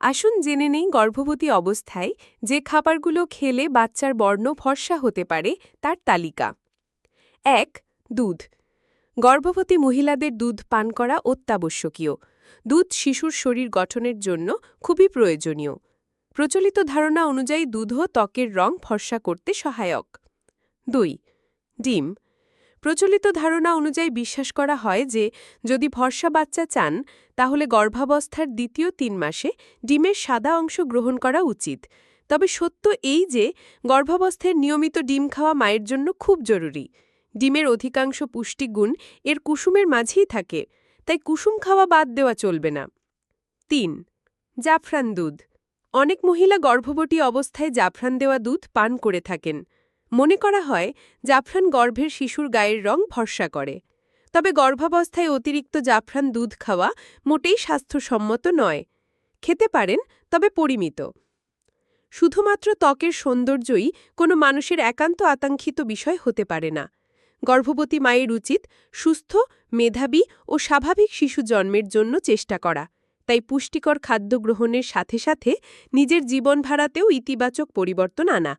আসুন জেনে নেই গর্ভবতী অবস্থায় যে খাবারগুলো খেলে বাচ্চার বর্ণ ফর্সা হতে পারে তার তালিকা। এক, দুধ। গর্ভবতী মহিলাদের দুধ পান করা অত্যাবশ্যকীয়। দুধ শিশুর শরীর গঠনের জন্য খুবই প্রয়োজনীয়। প্রচলিত ধারণা অনুযায়ী দুধও ত্বকের রং ফর্সা করতে সহায়ক। দুই, ডিম। প্রচলিত ধারণা অনুযায়ী বিশ্বাস করা হয় যে, যদি ভরসা বাচ্চা চান, তাহলে গর্ভাবস্থার দ্বিতীয় তিন মাসে ডিমের সাদা অংশ গ্রহণ করা উচিত। তবে সত্য এই যে, গর্ভাবস্থায় নিয়মিত ডিম খাওয়া মায়ের জন্য খুব জরুরি। ডিমের অধিকাংশ পুষ্টিগুণ এর কুসুমের মাঝেই থাকে, তাই কুসুম খাওয়া বাদ দেওয়া চলবে না। তিন, জাফরান দুধ। অনেক মহিলা গর্ভবতী অবস্থায় জাফরান দেওয়া দুধ পান করে থাকেন। মনে করা হয় জাফরান গর্ভের শিশুর গায়ের রং ভরসা করে। তবে গর্ভাবস্থায় অতিরিক্ত জাফরান দুধ খাওয়া মোটেই স্বাস্থ্যসম্মত নয়। খেতে পারেন, তবে পরিমিত। শুধুমাত্র ত্বকের সৌন্দর্যই কোনো মানুষের একান্ত আকাঙ্ক্ষিত বিষয় হতে পারে না। গর্ভবতী মায়ের উচিত সুস্থ, মেধাবী ও স্বাভাবিক শিশু জন্মের জন্য চেষ্টা করা। তাই পুষ্টিকর খাদ্য গ্রহণের সাথে সাথে নিজের জীবনধারাতেও ইতিবাচক পরিবর্তন আনা।